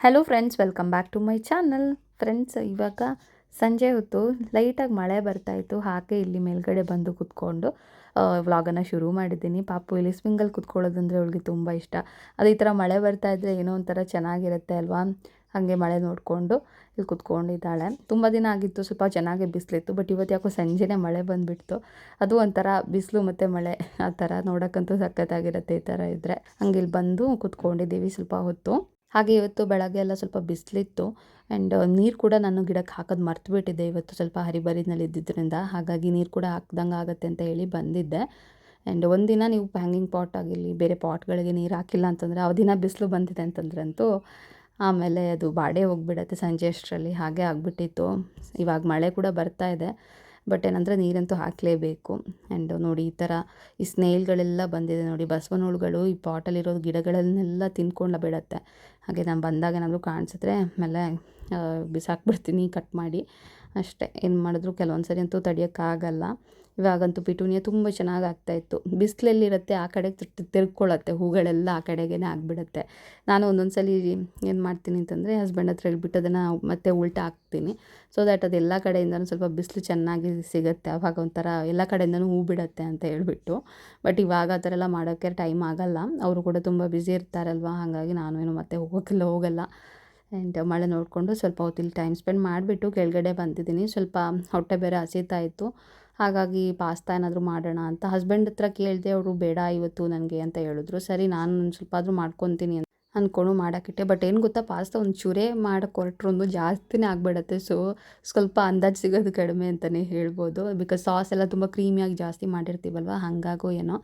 Hello friends welcome back to my channel friends ಇವಾಗ ಸಂಜೆ ಹೊತ್ತು ಲೈಟಾಗಿ ಮಳೆ ಬರ್ತಾಯಿತ್ತು ಹಾಗೆ ಇಲ್ಲಿ ಮೇಲ್ಗಡೆ ಬಂದು ಕುತ್ಕೊಂಡು ವ್ಲಾಗನ್ನು ಶುರು ಮಾಡಿದ್ದೀನಿ. ಪಾಪು ಇಲ್ಲಿ ಸ್ವಿಂಗಲ್ಲಿ ಕುತ್ಕೊಳ್ಳೋದಂದರೆ ಅವಳಿಗೆ ತುಂಬ ಇಷ್ಟ. ಅದು ಈ ಥರ ಮಳೆ ಬರ್ತಾ ಇದ್ದರೆ ಏನೋ ಒಂಥರ ಚೆನ್ನಾಗಿರುತ್ತೆ ಅಲ್ವಾ? ಹಾಗೆ ಮಳೆ ನೋಡಿಕೊಂಡು ಇಲ್ಲಿ ಕುತ್ಕೊಂಡಿದ್ದಾಳೆ. ತುಂಬ ದಿನ ಆಗಿತ್ತು, ಸ್ವಲ್ಪ ಚೆನ್ನಾಗಿ ಬಿಸಿಲಿತ್ತು ಬಟ್ ಇವತ್ತು ಯಾಕೋ ಸಂಜೆನೇ ಮಳೆ ಬಂದುಬಿಡ್ತು. ಅದು ಒಂಥರ ಬಿಸಿಲು ಮತ್ತು ಮಳೆ, ಆ ಥರ ನೋಡೋಕ್ಕಂತೂ ಸಖತ್ತಾಗಿರುತ್ತೆ ಈ ಥರ ಇದ್ದರೆ ಹಂಗೆ ಇಲ್ಲಿ ಬಂದು ಕುತ್ಕೊಂಡಿದ್ದೀವಿ ಸ್ವಲ್ಪ ಹೊತ್ತು. ಹಾಗೆ ಇವತ್ತು ಬೆಳಗ್ಗೆ ಎಲ್ಲ ಸ್ವಲ್ಪ ಬಿಸಿಲಿತ್ತು. ಆ್ಯಂಡ್ ನೀರು ಕೂಡ ನಾನು ಗಿಡಕ್ಕೆ ಹಾಕೋದು ಮರ್ತುಬಿಟ್ಟಿದ್ದೆ. ಇವತ್ತು ಸ್ವಲ್ಪ ಹರಿಬರಿನಲ್ಲಿ ಇದ್ದಿದ್ದರಿಂದ ಹಾಗಾಗಿ ನೀರು ಕೂಡ ಹಾಕ್ದಂಗೆ ಆಗುತ್ತೆ ಅಂತ ಹೇಳಿ ಬಂದಿದ್ದೆ. ಆ್ಯಂಡ್ ಒಂದಿನ ನೀವು ಪ್ಯಾಂಗಿಂಗ್ ಪಾಟ್ ಆಗಿರಲಿ, ಬೇರೆ ಪಾಟ್ಗಳಿಗೆ ನೀರು ಹಾಕಿಲ್ಲ ಅಂತಂದರೆ ಆ ದಿನ ಬಿಸಿಲು ಬಂದಿದೆ ಅಂತಂದ್ರಂತೂ ಆಮೇಲೆ ಅದು ಬಾಡೇ ಹೋಗ್ಬಿಡತ್ತೆ ಸಂಜೆ ಅಷ್ಟರಲ್ಲಿ, ಹಾಗೆ ಆಗಿಬಿಟ್ಟಿತ್ತು. ಇವಾಗ ಮಳೆ ಕೂಡ ಬರ್ತಾ ಇದೆ. ಬಟ್ ಏನಂದರೆ ನೀರಂತೂ ಹಾಕಲೇಬೇಕು. ಆ್ಯಂಡ್ ನೋಡಿ ಈ ಥರ ಈ ಸ್ನೇಲ್ಗಳೆಲ್ಲ ಬಂದಿದೆ ನೋಡಿ. ಬಸವನ ಹುಳುಗಳು ಈ ಪಾಟಲ್ಲಿರೋ ಗಿಡಗಳನ್ನೆಲ್ಲ ತಿನ್ಕೊಂಡು ಬಿಡುತ್ತೆ. ಹಾಗೆ ನಾನು ಬಂದಾಗ ಏನಾದರೂ ಕಾಣಿಸಿದ್ರೆ ಆಮೇಲೆ ಬಿಸಾಕ್ಬಿಡ್ತೀನಿ, ಕಟ್ ಮಾಡಿ. ಅಷ್ಟೇ. ಏನು ಮಾಡಿದ್ರು ಕೆಲವೊಂದು ಸರಿ ಅಂತೂ ತಡಿಯೋಕ್ಕಾಗಲ್ಲ ಇವಾಗಂತೂ ಪಿಟೂನಿಯ ತುಂಬ ಚೆನ್ನಾಗಿ ಆಗ್ತಾಯಿತ್ತು ಬಿಸಿಲಲ್ಲಿರುತ್ತೆ, ಆ ಕಡೆಗೆ ತಿರ್ಕೊಳ್ಳುತ್ತೆ, ಹೂಗಳೆಲ್ಲ ಆ ಕಡೆಗೇ ಆಗಿಬಿಡುತ್ತೆ. ನಾನು ಒಂದೊಂದು ಸಲ ಏನು ಮಾಡ್ತೀನಿ ಅಂತಂದರೆ ಹಸ್ಬೆಂಡ್ ಹತ್ರ ಹೇಳ್ಬಿಟ್ಟು ಅದನ್ನು ಮತ್ತೆ ಉಲ್ಟಾ ಹಾಕ್ತೀನಿ. ಸೊ ದ್ಯಾಟ್ ಅದು ಎಲ್ಲ ಕಡೆಯಿಂದನೂ ಸ್ವಲ್ಪ ಬಿಸಿಲು ಚೆನ್ನಾಗಿ ಸಿಗುತ್ತೆ, ಅವಾಗ ಒಂಥರ ಎಲ್ಲ ಕಡೆಯಿಂದನೂ ಹೂ ಬಿಡುತ್ತೆ ಅಂತ ಹೇಳ್ಬಿಟ್ಟು. ಬಟ್ ಇವಾಗ ಆ ಥರ ಎಲ್ಲ ಮಾಡೋಕ್ಕೆ ಟೈಮ್ ಆಗೋಲ್ಲ. ಅವರು ಕೂಡ ತುಂಬ ಬ್ಯುಸಿ ಇರ್ತಾರಲ್ವ, ಹಾಗಾಗಿ ನಾನು ಏನು ಮತ್ತೆ ಹೋಗೋಕ್ಕೆಲ್ಲ ಹೋಗಲ್ಲ. ಆ್ಯಂಡ್ ಮಳೆ ನೋಡಿಕೊಂಡು ಸ್ವಲ್ಪ ಹೊತ್ತಿಲ್ಲಿ ಟೈಮ್ ಸ್ಪೆಂಡ್ ಮಾಡಿಬಿಟ್ಟು ಕೆಳಗಡೆ ಬಂದಿದ್ದೀನಿ. ಸ್ವಲ್ಪ ಹೊಟ್ಟೆ ಬೇರೆ ಹಸಿತಾ ಇತ್ತು. ಹಾಗಾಗಿ ಪಾಸ್ತಾ ಏನಾದರೂ ಮಾಡೋಣ ಅಂತ ಹಸ್ಬೆಂಡ್ ಹತ್ರ ಕೇಳಿದೆ ಅವರು ಬೇಡ ಇವತ್ತು ನನಗೆ ಅಂತ ಹೇಳಿದ್ರು. ಸರಿ, ನಾನು ಒಂದು ಸ್ವಲ್ಪ ಆದರೂ ಮಾಡ್ಕೊತೀನಿ ಅಂತ ಅಂದ್ಕೊಂಡು ಮಾಡೋಕ್ಕಿಟ್ಟೆ. ಬಟ್ ಏನು ಗೊತ್ತಾ, ಪಾಸ್ತಾ ಒಂದು ಚೂರೇ ಮಾಡೋಕ್ಕೆ ಒಂದು ಜಾಸ್ತಿನೇ ಆಗಿಬಿಡತ್ತೆ. ಸೊ ಸ್ವಲ್ಪ ಅಂದಾಜು ಸಿಗೋದು ಕಡಿಮೆ ಅಂತಲೇ ಹೇಳ್ಬೋದು. ಬಿಕಾಸ್ ಸಾಸ್ ಎಲ್ಲ ತುಂಬ ಕ್ರೀಮಿಯಾಗಿ ಜಾಸ್ತಿ ಮಾಡಿರ್ತೀವಲ್ವ, ಹಾಗಾಗೋ ಏನೋ.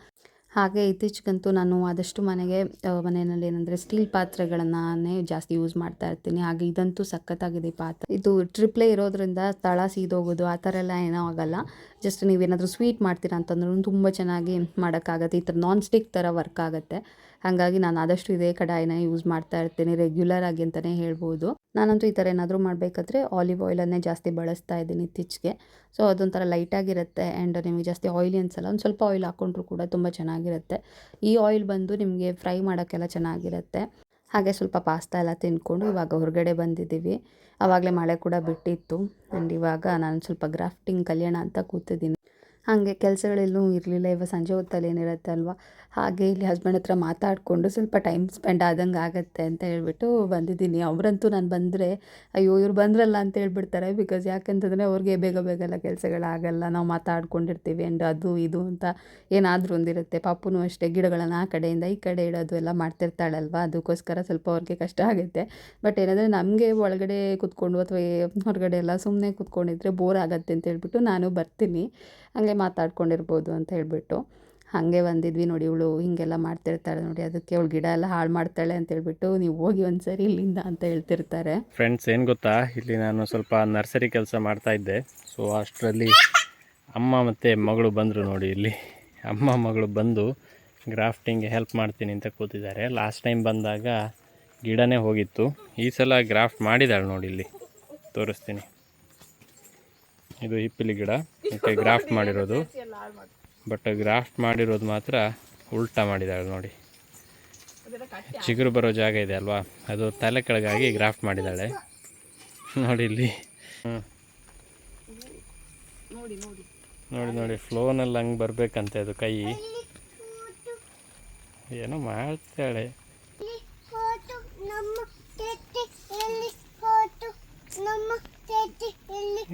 ಹಾಗೆ ಇತ್ತೀಚೆಗಂತೂ ನಾನು ಆದಷ್ಟು ಮನೆಗೆ ಮನೆಯಲ್ಲಿ ಏನಂದರೆ ಸ್ಟೀಲ್ ಪಾತ್ರೆಗಳನ್ನೇ ಜಾಸ್ತಿ ಯೂಸ್ ಮಾಡ್ತಾ ಇರ್ತೀನಿ. ಹಾಗೆ ಇದಂತೂ ಸಖತ್ತಾಗಿದೆ ಈ ಪಾತ್ರೆ. ಇದು ಟ್ರಿಪ್ಲೇ ಇರೋದ್ರಿಂದ ತಳ ಸೀದೋಗೋದು, ಆ ಥರ ಎಲ್ಲ ಏನೂ ಆಗಲ್ಲ. ಜಸ್ಟ್ ನೀವೇನಾದರೂ ಸ್ವೀಟ್ ಮಾಡ್ತೀರಾ ಅಂತಂದ್ರೂ ತುಂಬ ಚೆನ್ನಾಗಿ ಮಾಡೋಕ್ಕಾಗತ್ತೆ. ಈ ಥರ ನಾನ್ ಸ್ಟಿಕ್ ಥರ ವರ್ಕ್ ಆಗುತ್ತೆ. ಹಾಗಾಗಿ ನಾನು ಆದಷ್ಟು ಇದೇ ಕಡಾಯಿನ ಯೂಸ್ ಮಾಡ್ತಾ ಇರ್ತೀನಿ ರೆಗ್ಯುಲರ್ ಆಗಿ ಅಂತಲೇ ಹೇಳ್ಬೋದು. ನಾನಂತೂ ಈ ಥರ ಏನಾದರೂ ಮಾಡಬೇಕಾದ್ರೆ ಆಲಿವ್ ಆಯಿಲನ್ನೇ ಜಾಸ್ತಿ ಬಳಸ್ತಾ ಇದ್ದೀನಿ ಇತ್ತೀಚೆಗೆ. ಸೊ ಅದೊಂಥರ ಲೈಟಾಗಿರುತ್ತೆ ಆ್ಯಂಡ್ ನಿಮಗೆ ಜಾಸ್ತಿ ಆಯಿಲಿ ಅನ್ಸಲ್ಲ, ಒಂದು ಸ್ವಲ್ಪ ಆಯಿಲ್ ಹಾಕ್ಕೊಂಡ್ರು ಕೂಡ ತುಂಬ ಚೆನ್ನಾಗಿರುತ್ತೆ. ಈ ಆಯಿಲ್ ಬಂದು ನಿಮಗೆ ಫ್ರೈ ಮಾಡೋಕ್ಕೆಲ್ಲ ಚೆನ್ನಾಗಿರುತ್ತೆ. ಹಾಗೆ ಸ್ವಲ್ಪ ಪಾಸ್ತಾ ಎಲ್ಲ ತಿಂದ್ಕೊಂಡು ಇವಾಗ ಹೊರಗಡೆ ಬಂದಿದ್ದೀವಿ. ಆವಾಗಲೇ ಮಳೆ ಕೂಡ ಬಿಟ್ಟಿತ್ತು ಆ್ಯಂಡ್ ಇವಾಗ ನಾನು ಸ್ವಲ್ಪ ಗ್ರಾಫ್ಟಿಂಗ್ ಕಲಿಯೋಣ ಅಂತ ಕೂತಿದ್ದೀನಿ. ಹಾಗೆ ಕೆಲಸಗಳೆಲ್ಲೂ ಇರಲಿಲ್ಲ, ಇವಾಗ ಸಂಜೆ ಹೊತ್ತಲ್ಲಿ ಏನಿರುತ್ತೆ ಅಲ್ವಾ? ಹಾಗೆ ಇಲ್ಲಿ ಹಸ್ಬೆಂಡ್ ಹತ್ರ ಮಾತಾಡಿಕೊಂಡು ಸ್ವಲ್ಪ ಟೈಮ್ ಸ್ಪೆಂಡ್ ಆದಂಗೆ ಆಗುತ್ತೆ ಅಂತ ಹೇಳ್ಬಿಟ್ಟು ಬಂದಿದ್ದೀನಿ. ಅವರಂತೂ ನಾನು ಬಂದರೆ, ಅಯ್ಯೋ, ಇವ್ರು ಬಂದ್ರಲ್ಲ ಅಂತ ಹೇಳ್ಬಿಡ್ತಾರೆ. ಬಿಕಾಸ್ ಯಾಕಂತಂದರೆ ಅವ್ರಿಗೆ ಬೇಗ ಬೇಗ ಎಲ್ಲ ಕೆಲಸಗಳಾಗಲ್ಲ. ನಾವು ಮಾತಾಡ್ಕೊಂಡಿರ್ತೀವಿ ಆ್ಯಂಡ್ ಅದು ಇದು ಅಂತ ಏನಾದರೂ ಒಂದಿರುತ್ತೆ. ಪಾಪುನೂ ಅಷ್ಟೇ ಗಿಡಗಳನ್ನು ಆ ಕಡೆಯಿಂದ ಈ ಕಡೆ ಇಡೋದು ಎಲ್ಲ ಮಾಡ್ತಿರ್ತಾಳಲ್ವ? ಅದಕ್ಕೋಸ್ಕರ ಸ್ವಲ್ಪ ಅವ್ರಿಗೆ ಕಷ್ಟ ಆಗುತ್ತೆ. ಬಟ್ ಏನಂದರೆ ನಮಗೆ ಒಳಗಡೆ ಕೂತ್ಕೊಂಡು ಅಥವಾ ಹೊರಗಡೆ ಎಲ್ಲ ಸುಮ್ಮನೆ ಕೂತ್ಕೊಂಡಿದ್ರೆ ಬೋರ್ ಆಗುತ್ತೆ ಅಂತ ಹೇಳ್ಬಿಟ್ಟು ನಾನು ಬರ್ತೀನಿ. ಹಾಗೆ ಮಾತಾಡ್ಕೊಂಡಿರ್ಬೋದು ಅಂತ ಹೇಳಿಬಿಟ್ಟು ಹಾಗೆ ಬಂದಿದ್ವಿ ನೋಡಿ ಇವಳು ಹಿಂಗೆಲ್ಲ ಮಾಡ್ತಿರ್ತಾಳೆ ನೋಡಿ, ಅದಕ್ಕೆ ಅವಳು ಗಿಡ ಎಲ್ಲ ಹಾಳು ಮಾಡ್ತಾಳೆ ಅಂತ ಹೇಳ್ಬಿಟ್ಟು ನೀವು ಹೋಗಿ ಒಂದ್ಸರಿ ಇಲ್ಲಿಂದ ಅಂತ ಹೇಳ್ತಿರ್ತಾರೆ. ಫ್ರೆಂಡ್ಸ್ ಏನು ಗೊತ್ತಾ? ಇಲ್ಲಿ ನಾನು ಸ್ವಲ್ಪ ನರ್ಸರಿ ಕೆಲಸ ಮಾಡ್ತಾ ಇದ್ದೆ. ಸೊ ಅಷ್ಟರಲ್ಲಿ ಅಮ್ಮ ಮತ್ತು ಮಗಳು ಬಂದರು ನೋಡಿ ಇಲ್ಲಿ. ಅಮ್ಮ ಮಗಳು ಬಂದು ಗ್ರಾಫ್ಟಿಂಗ್ ಹೆಲ್ಪ್ ಮಾಡ್ತೀನಿ ಅಂತ ಕೂತಿದ್ದಾರೆ. ಲಾಸ್ಟ್ ಟೈಮ್ ಬಂದಾಗ ಗಿಡನೇ ಹೋಗಿತ್ತು. ಈ ಸಲ ಗ್ರಾಫ್ಟ್ ಮಾಡಿದ್ದಾಳೆ ನೋಡಿ ಇಲ್ಲಿ. ತೋರಿಸ್ತೀನಿ. ಇದು ಹಿಪ್ಪಿಲಿ ಗಿಡ. ಮತ್ತು ಗ್ರಾಫ್ಟ್ ಮಾಡಿರೋದು. ಬಟ್ ಗ್ರಾಫ್ಟ್ ಮಾಡಿರೋದು ಮಾತ್ರ ಉಲ್ಟಾ ಮಾಡಿದ್ದಾಳೆ ನೋಡಿ. ಚಿಗುರು ಬರೋ ಜಾಗ ಇದೆ ಅಲ್ವಾ? ಅದು ತಲೆ ಕೆಳಗಾಗಿ ಗ್ರಾಫ್ಟ್ ಮಾಡಿದ್ದಾಳೆ ನೋಡಿ ಇಲ್ಲಿ. ಹ್ಞೂ ನೋಡಿ ನೋಡಿ. ಫ್ಲೋನಲ್ಲಿ ಹಂಗೆ ಬರಬೇಕಂತೆ ಅದು ಕೈ. ಏನೋ ಮಾಡ್ತಾಳೆ. ಫೋಟೋ ನಮ್ಮ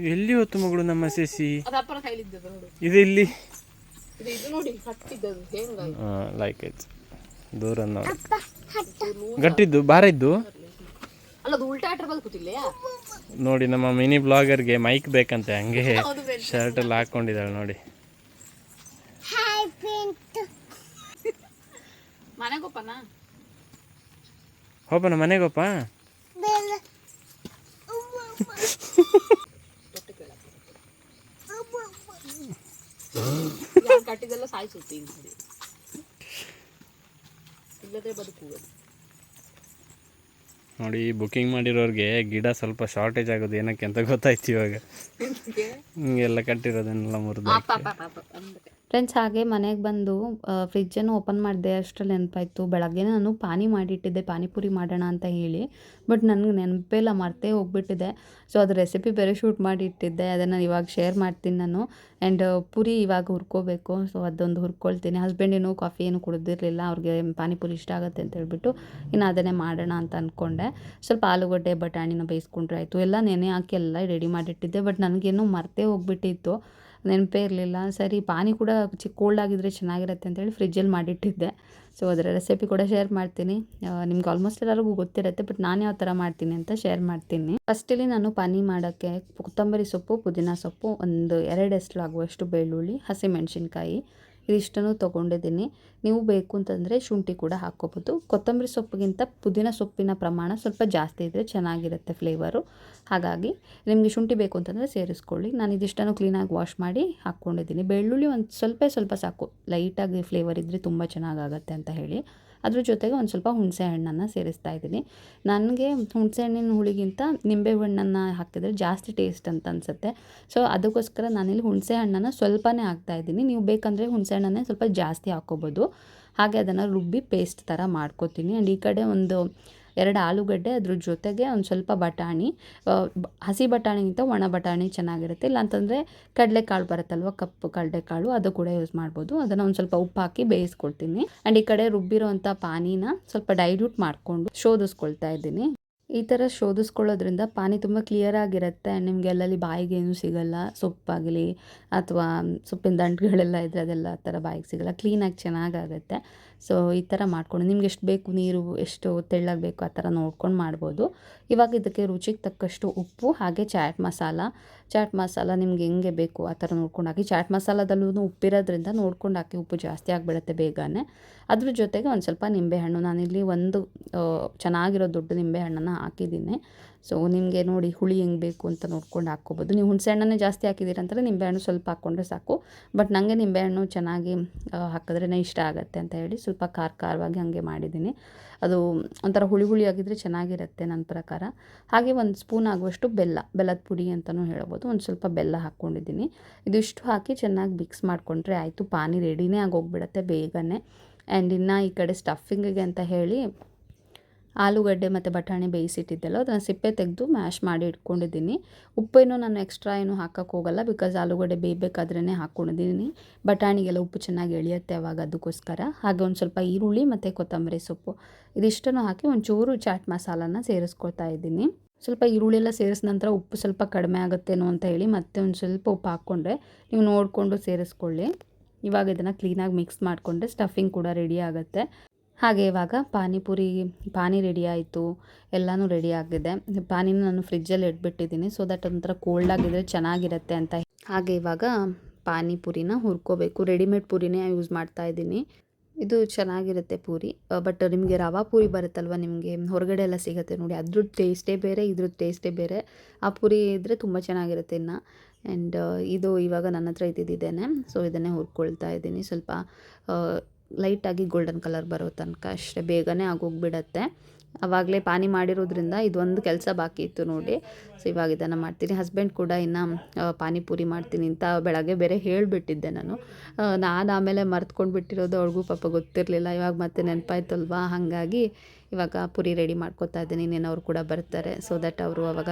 ಎಲ್ಲಿ? ಹೊತ್ತು ಮಗಳು ನಮ್ಮ ಸೆಸಿ ಇದು ಇಲ್ಲಿ ಲೈಕ್ ಇಟ್ಸ್ ದೂರ ಗಟ್ಟಿದ್ದು ಭಾರ ಇದ್ದು? ಅಲ್ಲ ಅದು ಉಲ್ಟಾ ಆಟ್ರ ಕೂತಿಲ್ಲ ನೋಡಿ ನಮ್ಮ ಮಿನಿ ಬ್ಲಾಗರ್ಗೆ ಮೈಕ್ ಬೇಕಂತೆ ಹಂಗೆ ಶರ್ಟ್ ಎಲ್ಲ ಹಾಕೊಂಡಿದ್ದಾಳೆ ನೋಡಿ. ಹಾಯ್ ಪಿಂಟ್ ಮನೆಗೊಪ್ಪನ ಹೋಪನ ಮನೆಗೋಪ ಬೆಲ್ಲ ಯಾರು ಕಟ್ಟಿದೆಲ್ಲ ಸಾಯಿಸುತ್ತೆ ಈಗ ನೋಡಿ ಇಲ್ಲದ್ರೆ ಬದುಕುವುದು ನೋಡಿ ಬುಕಿಂಗ್ ಮಾಡಿರೋರಿಗೆ ಗಿಡ ಸ್ವಲ್ಪ ಶಾರ್ಟೇಜ್ ಆಗೋದು ಏನಕ್ಕೆ ಅಂತ ಗೊತ್ತಾಯ್ತು ಇವಾಗ. ಹಿಂಗೆಲ್ಲ ಕಟ್ಟಿರೋದನ್ನೆಲ್ಲ ಮುರಿದು ಫ್ರೆಂಡ್ಸ್ ಹಾಗೆ ಮನೆಗೆ ಬಂದು ಫ್ರಿಜ್ಜನ್ನು ಓಪನ್ ಮಾಡಿದೆ ಅಷ್ಟರಲ್ಲಿ ನೆನಪಾಯಿತು. ಬೆಳಗ್ಗೆ ನಾನು ಪಾನಿ ಮಾಡಿಟ್ಟಿದ್ದೆ ಪಾನಿಪುರಿ ಮಾಡೋಣ ಅಂತ ಹೇಳಿ. ಬಟ್ ನನಗೆ ನೆನಪೇ ಇಲ್ಲ, ಮರ್ತೇ ಹೋಗ್ಬಿಟ್ಟಿದೆ. ಸೊ ಅದು ರೆಸಿಪಿ ಬೇರೆ ಶೂಟ್ ಮಾಡಿ ಇಟ್ಟಿದ್ದೆ ಅದನ್ನು ಇವಾಗ ಶೇರ್ ಮಾಡ್ತೀನಿ ನಾನು. ಆ್ಯಂಡ್ ಪುರಿ ಇವಾಗ ಹುರ್ಕೋಬೇಕು. ಸೊ ಅದೊಂದು ಹುರ್ಕೊಳ್ತೀನಿ. ಹಸ್ಬೆಂಡ್ ಕಾಫಿ ಏನು ಕುಡಿದಿರಲಿಲ್ಲ. ಅವ್ರಿಗೆ ಪಾನಿಪುರಿ ಇಷ್ಟ ಆಗುತ್ತೆ ಅಂತ ಹೇಳ್ಬಿಟ್ಟು ಇನ್ನು ಅದನ್ನೇ ಮಾಡೋಣ ಅಂತ ಅಂದ್ಕೊಂಡೆ ಸ್ವಲ್ಪ ಆಲೂಗಡ್ಡೆ, ಬಟಾಣಿನ ಬೇಯಿಸ್ಕೊಂಡ್ರೆ ಆಯಿತು. ಎಲ್ಲ ನೆನೆ ಹಾಕಿ ಎಲ್ಲ ರೆಡಿ ಮಾಡಿಟ್ಟಿದ್ದೆ. ಬಟ್ ನನಗೇನು ಮರ್ತೇ ಹೋಗ್ಬಿಟ್ಟಿತ್ತು. ನೆನಪೇ ಇರಲಿಲ್ಲ. ಸರಿ, ಪಾನಿ ಕೂಡ ಚಿಕ್ಕ ಕೋಲ್ಡ್ ಆಗಿದ್ರೆ ಚೆನ್ನಾಗಿರುತ್ತೆ ಅಂತೇಳಿ ಫ್ರಿಜ್ಜಲ್ಲಿ ಮಾಡಿಟ್ಟಿದ್ದೆ. ಸೊ ಅದರ ರೆಸಿಪಿ ಕೂಡ ಶೇರ್ ಮಾಡ್ತೀನಿ. ನಿಮ್ಗೆ ಆಲ್ಮೋಸ್ಟ್ ಎಲ್ಲರಿಗೂ ಗೊತ್ತಿರುತ್ತೆ ಬಟ್ ನಾನು ಯಾವ ಥರ ಮಾಡ್ತೀನಿ ಅಂತ ಶೇರ್ ಮಾಡ್ತೀನಿ. ಫಸ್ಟಲ್ಲಿ ನಾನು ಪಾನಿ ಮಾಡೋಕ್ಕೆ ಕೊತ್ತಂಬರಿ ಸೊಪ್ಪು, ಪುದೀನ ಸೊಪ್ಪು, ಒಂದು ಎರಡು ಎಸ್ಲು ಆಗುವಷ್ಟು ಬೆಳ್ಳುಳ್ಳಿ ಹಸಿಮೆಣಸಿನ್ಕಾಯಿ ಇದಿಷ್ಟನ್ನು ತೊಗೊಂಡಿದ್ದೀನಿ. ನೀವು ಬೇಕು ಅಂತಂದರೆ ಶುಂಠಿ ಕೂಡ ಹಾಕ್ಕೋಬೋದು. ಕೊತ್ತಂಬರಿ ಸೊಪ್ಪಿಗಿಂತ ಪುದೀನ ಸೊಪ್ಪಿನ ಪ್ರಮಾಣ ಸ್ವಲ್ಪ ಜಾಸ್ತಿ ಇದ್ದರೆ ಚೆನ್ನಾಗಿರುತ್ತೆ ಫ್ಲೇವರು ಹಾಗಾಗಿ ನಿಮಗೆ ಶುಂಠಿ ಬೇಕು ಅಂತಂದರೆ ಸೇರಿಸ್ಕೊಳ್ಳಿ. ನಾನು ಇದಿಷ್ಟನ್ನು ಕ್ಲೀನಾಗಿ ವಾಶ್ ಮಾಡಿ ಹಾಕ್ಕೊಂಡಿದ್ದೀನಿ. ಬೆಳ್ಳುಳ್ಳಿ ಒಂದು ಸ್ವಲ್ಪ ಸ್ವಲ್ಪ ಸಾಕು. ಲೈಟಾಗಿ ಫ್ಲೇವರ್ ಇದ್ದರೆ ತುಂಬ ಚೆನ್ನಾಗಾಗತ್ತೆ ಅಂತ ಹೇಳಿ. ಅದ್ರ ಜೊತೆಗೆ ಒಂದು ಸ್ವಲ್ಪ ಹುಣಸೆ ಹಣ್ಣನ್ನು ಸೇರಿಸ್ತಾ ಇದ್ದೀನಿ. ನನಗೆ ಹುಣಸೆ ಹಣ್ಣಿನ ಹುಳಿಗಿಂತ ನಿಂಬೆ ಹಣ್ಣನ್ನು ಹಾಕಿದರೆ ಜಾಸ್ತಿ ಟೇಸ್ಟ್ ಅಂತ ಅನಿಸುತ್ತೆ. ಸೊ ಅದಕ್ಕೋಸ್ಕರ ನಾನಿಲ್ಲಿ ಹುಣಸೆ ಹಣ್ಣನ್ನು ಸ್ವಲ್ಪನೇ ಹಾಕ್ತಾ ಇದ್ದೀನಿ. ನೀವು ಬೇಕಂದರೆ ಹುಣಸೆ ಹಣ್ಣನ್ನೇ ಸ್ವಲ್ಪ ಜಾಸ್ತಿ ಹಾಕ್ಕೋಬೋದು ಹಾಗೆ ಅದನ್ನು ರುಬ್ಬಿ ಪೇಸ್ಟ್ ಥರ ಮಾಡ್ಕೋತೀನಿ. ಆ್ಯಂಡ್ ಈ ಕಡೆ ಒಂದು ಎರಡು ಆಲೂಗಡ್ಡೆ ಅದ್ರ ಜೊತೆಗೆ ಒಂದು ಸ್ವಲ್ಪ ಬಟಾಣಿ ಹಸಿ ಬಟಾಣಿಗಿಂತ ಒಣ ಬಟಾಣಿ ಚೆನ್ನಾಗಿರುತ್ತೆ. ಇಲ್ಲಾಂತಂದರೆ ಕಡಲೆಕಾಳು ಬರುತ್ತಲ್ವ, ಕಪ್ಪು ಕಡಲೆಕಾಳು, ಅದು ಕೂಡ ಯೂಸ್ ಮಾಡ್ಬೋದು. ಅದನ್ನು ಒಂದು ಸ್ವಲ್ಪ ಉಪ್ಪು ಹಾಕಿ ಬೇಯಿಸ್ಕೊಳ್ತೀನಿ. ಆ್ಯಂಡ್ ಈ ಕಡೆ ರುಬ್ಬಿರೋಂಥ ಪಾನಿನ ಸ್ವಲ್ಪ ಡೈಲ್ಯೂಟ್ ಮಾಡಿಕೊಂಡು ಶೋಧಿಸ್ಕೊಳ್ತಾ ಇದ್ದೀನಿ. ಈ ಥರ ಶೋಧಿಸ್ಕೊಳ್ಳೋದ್ರಿಂದ ಪಾನಿ ತುಂಬ ಕ್ಲಿಯರ್ ಆಗಿರುತ್ತೆ. ಆ್ಯಂಡ್ ನಿಮಗೆ ಅಲ್ಲಲ್ಲಿ ಬಾಯಿಗೆ ಏನೂ ಸಿಗಲ್ಲ, ಸೊಪ್ಪಾಗಲಿ ಅಥವಾ ಸೊಪ್ಪಿನ ದಂಟುಗಳೆಲ್ಲ ಇದ್ದರೆ ಅದೆಲ್ಲ ಆ ಥರ ಬಾಯಿಗೆ ಸಿಗಲ್ಲ. ಕ್ಲೀನಾಗಿ ಚೆನ್ನಾಗಾಗುತ್ತೆ. ಸೊ ಈ ಥರ ಮಾಡ್ಕೊಂಡು ನಿಮ್ಗೆ ಎಷ್ಟು ಬೇಕು ನೀರು, ಎಷ್ಟು ತೆಳ್ಳಗೆ ಬೇಕು ಆ ಥರ ನೋಡ್ಕೊಂಡು ಮಾಡ್ಬೋದು. ಇವಾಗ ಇದಕ್ಕೆ ರುಚಿಗೆ ತಕ್ಕಷ್ಟು ಉಪ್ಪು, ಹಾಗೆ ಚಾಟ್ ಮಸಾಲ ಚಾಟ್ ಮಸಾಲ ನಿಮ್ಗೆ ಹೆಂಗೆ ಬೇಕು ಆ ಥರ ನೋಡ್ಕೊಂಡು ಹಾಕಿ. ಚಾಟ್ ಮಸಾಲದಲ್ಲೂ ಉಪ್ಪಿರೋದ್ರಿಂದ ನೋಡ್ಕೊಂಡು ಹಾಕಿ ಉಪ್ಪು ಜಾಸ್ತಿ ಆಗಿಬಿಡುತ್ತೆ ಬೇಗನೆ. ಅದ್ರ ಜೊತೆಗೆ ಒಂದು ಸ್ವಲ್ಪ ನಿಂಬೆಹಣ್ಣು ನಾನಿಲ್ಲಿ ಒಂದು ಚೆನ್ನಾಗಿರೋ ದೊಡ್ಡ ನಿಂಬೆಹಣ್ಣನ್ನು ಹಾಕಿದ್ದೀನಿ. ಸೊ ನಿಮಗೆ ನೋಡಿ ಹುಳಿ ಹೆಂಗೆ ಬೇಕು ಅಂತ ನೋಡ್ಕೊಂಡು ಹಾಕ್ಕೋಬೋದು. ನೀವು ಹುಣಸೆ ಹಣ್ಣನ್ನೇ ಜಾಸ್ತಿ ಹಾಕಿದ್ದೀರ ಅಂತಾರೆ ನಿಂಬೆಹಣ್ಣು ಸ್ವಲ್ಪ ಹಾಕ್ಕೊಂಡ್ರೆ ಸಾಕು. ಬಟ್ ನನಗೆ ನಿಂಬೆಹಣ್ಣು ಚೆನ್ನಾಗಿ ಹಾಕಿದ್ರೆ ಇಷ್ಟ ಆಗುತ್ತೆ ಅಂತ ಹೇಳಿ ಸ್ವಲ್ಪ ಖಾರ ಖಾರವಾಗಿ ಹಾಗೆ ಮಾಡಿದ್ದೀನಿ. ಅದು ಒಂಥರ ಹುಳಿ ಹುಳಿ ಆಗಿದ್ರೆ ಚೆನ್ನಾಗಿರುತ್ತೆ ನನ್ನ ಪ್ರಕಾರ. ಹಾಗೆ ಒಂದು ಸ್ಪೂನ್ ಆಗುವಷ್ಟು ಬೆಲ್ಲ, ಬೆಲ್ಲದ ಪುಡಿ ಅಂತಲೂ ಹೇಳ್ಬೋದು. ಒಂದು ಸ್ವಲ್ಪ ಬೆಲ್ಲ ಹಾಕ್ಕೊಂಡಿದ್ದೀನಿ. ಇದಿಷ್ಟು ಹಾಕಿ ಚೆನ್ನಾಗಿ ಮಿಕ್ಸ್ ಮಾಡಿಕೊಂಡ್ರೆ ಆಯಿತು. ಪಾನಿ ರೆಡಿನೇ ಆಗೋಗ್ಬಿಡತ್ತೆ ಬೇಗನೆ. ಆ್ಯಂಡ್ ಇನ್ನು ಈ ಕಡೆ ಸ್ಟಫಿಂಗಿಗೆ ಅಂತ ಹೇಳಿ ಆಲೂಗಡ್ಡೆ ಮತ್ತು ಬಟಾಣಿ ಬೇಯಿಸಿಟ್ಟಿದ್ದೆಲ್ಲ, ಅದನ್ನು ಸಿಪ್ಪೆ ತೆಗೆದು ಮ್ಯಾಶ್ ಮಾಡಿ ಇಟ್ಕೊಂಡಿದ್ದೀನಿ. ಉಪ್ಪೇನು ನಾನು ಎಕ್ಸ್ಟ್ರಾ ಏನು ಹಾಕೋಕ್ಕೆ ಹೋಗಲ್ಲ ಬಿಕಾಸ್ ಆಲೂಗಡ್ಡೆ ಬೇಯಬೇಕಾದ್ರೇ ಹಾಕ್ಕೊಂಡಿದ್ದೀನಿ ಬಟಾಣಿಗೆಲ್ಲ ಉಪ್ಪು ಚೆನ್ನಾಗಿ ಎಳೆಯುತ್ತೆ ಅವಾಗ ಅದಕ್ಕೋಸ್ಕರ. ಹಾಗೆ ಒಂದು ಸ್ವಲ್ಪ ಈರುಳ್ಳಿ ಮತ್ತು ಕೊತ್ತಂಬರಿ ಸೊಪ್ಪು, ಇದಿಷ್ಟನ್ನು ಹಾಕಿ ಒಂಚೂರು ಚಾಟ್ ಮಸಾಲನ ಸೇರಿಸ್ಕೊಳ್ತಾ ಇದ್ದೀನಿ. ಸ್ವಲ್ಪ ಈರುಳ್ಳಿ ಎಲ್ಲ ಸೇರಿಸಿದ ನಂತರ ಉಪ್ಪು ಸ್ವಲ್ಪ ಕಡಿಮೆ ಆಗುತ್ತೇನೋ ಅಂತ ಹೇಳಿ ಮತ್ತೆ ಒಂದು ಸ್ವಲ್ಪ ಉಪ್ಪು ಹಾಕ್ಕೊಂಡ್ರೆ ನೀವು ನೋಡಿಕೊಂಡು ಸೇರಿಸ್ಕೊಳ್ಳಿ. ಇವಾಗ ಇದನ್ನು ಕ್ಲೀನಾಗಿ ಮಿಕ್ಸ್ ಮಾಡಿಕೊಂಡ್ರೆ ಸ್ಟಫಿಂಗ್ ಕೂಡ ರೆಡಿ ಆಗುತ್ತೆ. ಹಾಗೆ ಇವಾಗ ಪಾನಿಪುರಿ, ಪಾನಿ ರೆಡಿ ಆಯಿತು, ಎಲ್ಲನೂ ರೆಡಿ ಆಗಿದೆ. ಪಾನಿನ ನಾನು ಫ್ರಿಜ್ಜಲ್ಲಿ ಇಟ್ಬಿಟ್ಟಿದ್ದೀನಿ ಸೊ ದಟ್ ಒಂಥರ ಕೋಲ್ಡ್ ಆಗಿದ್ರೆ ಚೆನ್ನಾಗಿರುತ್ತೆ ಅಂತ ಹಾಗೆ ಇವಾಗ ಪಾನಿಪುರಿನ ಹುರ್ಕೋಬೇಕು. ರೆಡಿಮೇಡ್ ಪುರಿನೇ ಯೂಸ್ ಮಾಡ್ತಾ ಇದ್ದೀನಿ. ಇದು ಚೆನ್ನಾಗಿರುತ್ತೆ ಪೂರಿ. ಬಟ್ ನಿಮಗೆ ರವಾ ಪೂರಿ ಬರುತ್ತಲ್ವ ನಿಮಗೆ? ಹೊರಗಡೆ ಎಲ್ಲ ಸಿಗುತ್ತೆ ನೋಡಿ. ಅದ್ರ ಟೇಸ್ಟೇ ಬೇರೆ, ಇದ್ರದ್ದು ಟೇಸ್ಟೇ ಬೇರೆ. ಆ ಪೂರಿ ಇದ್ದರೆ ತುಂಬ ಚೆನ್ನಾಗಿರುತ್ತೆ ಇನ್ನು. ಆ್ಯಂಡ್ ಇದು ಇವಾಗ ನನ್ನ ಹತ್ರ ಇದ್ದಿದ್ದೇನೆ ಸೊ ಇದನ್ನೇ ಹುರ್ಕೊಳ್ತಾ ಇದ್ದೀನಿ. ಸ್ವಲ್ಪ ಲೈಟಾಗಿ ಗೋಲ್ಡನ್ ಕಲರ್ ಬರೋ ತನಕ ಅಷ್ಟೇ ಬೇಗನೆ ಆಗೋಗ್ಬಿಡತ್ತೆ. ಆವಾಗಲೇ ಪಾನಿ ಮಾಡಿರೋದ್ರಿಂದ ಇದೊಂದು ಕೆಲಸ ಬಾಕಿ ಇತ್ತು ನೋಡಿ. ಸೊ ಇವಾಗ ಇದನ್ನು ಮಾಡ್ತೀನಿ. ಹಸ್ಬೆಂಡ್ ಕೂಡ ಇನ್ನು ಪಾನಿಪುರಿ ಮಾಡ್ತೀನಿ ಅಂತ ಬೆಳಗ್ಗೆ ಬೇರೆ ಹೇಳಿಬಿಟ್ಟಿದ್ದೆ ನಾನು. ನಾನು ಆಮೇಲೆ ಮರ್ತ್ಕೊಂಡು ಬಿಟ್ಟಿರೋದು ಅವ್ರಿಗೂ ಪಾಪ ಗೊತ್ತಿರಲಿಲ್ಲ. ಇವಾಗ ಮತ್ತೆ ನೆನಪಾಯ್ತಲ್ವಾ? ಹಾಗಾಗಿ ಇವಾಗ ಪುರಿ ರೆಡಿ ಮಾಡ್ಕೊತಾ ಇದ್ದೀನಿ. ಇನ್ನೇನು ಅವ್ರು ಕೂಡ ಬರ್ತಾರೆ. ಸೊ ದಟ್ ಅವರು ಅವಾಗ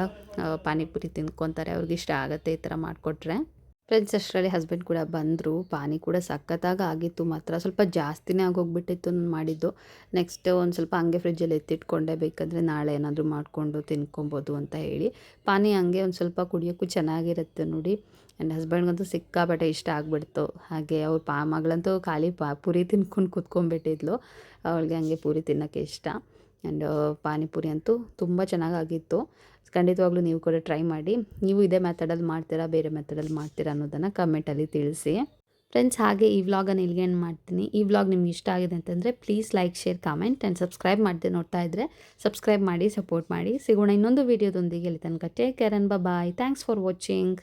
ಪಾನಿಪುರಿ ತಿನ್ಕೊತಾರೆ. ಅವ್ರಿಗೆ ಇಷ್ಟ ಆಗುತ್ತೆ ಈ ಥರ ಮಾಡಿಕೊಟ್ರೆ. ಫ್ರೆಂಡ್ಸ್ ಅಷ್ಟರಲ್ಲಿ ಹಸ್ಬೆಂಡ್ ಕೂಡ ಬಂದರು, ಪಾನಿ ಕೂಡ ಸಖತ್ತಾಗಿ ಆಗಿತ್ತು. ಮಾತ್ರ ಸ್ವಲ್ಪ ಜಾಸ್ತಿನೇ ಆಗೋಗ್ಬಿಟ್ಟಿತ್ತು ನಾನು ಮಾಡಿದ್ದು. ನೆಕ್ಸ್ಟ್ ಒಂದು ಸ್ವಲ್ಪ ಹಂಗೆ ಫ್ರಿಜ್ಜಲ್ಲಿ ಎತ್ತಿಟ್ಕೊಂಡೆ. ಬೇಕಂದರೆ ನಾಳೆ ಏನಾದರೂ ಮಾಡಿಕೊಂಡು ತಿನ್ಕೊಬೋದು ಅಂತ ಹೇಳಿ. ಪಾನಿ ಹಂಗೆ ಒಂದು ಸ್ವಲ್ಪ ಕುಡಿಯೋಕ್ಕೂ ಚೆನ್ನಾಗಿರುತ್ತೆ ನೋಡಿ. ಆ್ಯಂಡ್ ಹಸ್ಬೆಂಡ್ಗಂತೂ ಸಿಕ್ಕಾಪಟ್ಟೆ ಇಷ್ಟ ಆಗಿಬಿಡ್ತು. ಹಾಗೆ ಅವ್ರ ಪಾ, ಮಗಳಂತೂ ಖಾಲಿ ಪಾ, ಪೂರಿ ತಿನ್ಕೊಂಡು ಕುತ್ಕೊಂಡ್ಬಿಟ್ಟಿದ್ಲು. ಅವಳಿಗೆ ಹಂಗೆ ಪೂರಿ ತಿನ್ನೋಕ್ಕೆ ಇಷ್ಟ. ಆ್ಯಂಡ್ ಪಾನಿಪುರಿ ಅಂತೂ ತುಂಬ ಚೆನ್ನಾಗಾಗಿತ್ತು ಖಂಡಿತವಾಗ್ಲೂ ನೀವು ಕೂಡ ಟ್ರೈ ಮಾಡಿ. ನೀವು ಇದೇ ಮೆಥಡಲ್ಲಿ ಮಾಡ್ತೀರಾ, ಬೇರೆ ಮೆಥಡಲ್ಲಿ ಮಾಡ್ತೀರಾ ಅನ್ನೋದನ್ನು ಕಮೆಂಟಲ್ಲಿ ತಿಳಿಸಿ. ಫ್ರೆಂಡ್ಸ್ ಹಾಗೆ ಈ ವ್ಲಾಗನ್ನು ಇಲ್ಲಿಗೆ ಏನು ಮಾಡ್ತೀನಿ. ಈ ವ್ಲಾಗ್ ನಿಮ್ಗೆ ಇಷ್ಟ ಆಗಿದೆ ಅಂತಂದರೆ please like share comment and subscribe ಮಾಡ್ದೆ ನೋಡ್ತಾ ಇದ್ದರೆ ಸಬ್ಸ್ಕ್ರೈಬ್ ಮಾಡಿ ಸಪೋರ್ಟ್ ಮಾಡಿ. ಸಿಗೋಣ ಇನ್ನೊಂದು ವೀಡಿಯೋದೊಂದಿಗೆ ಇಲ್ಲಿ ತನಕ take care and bye thanks for watching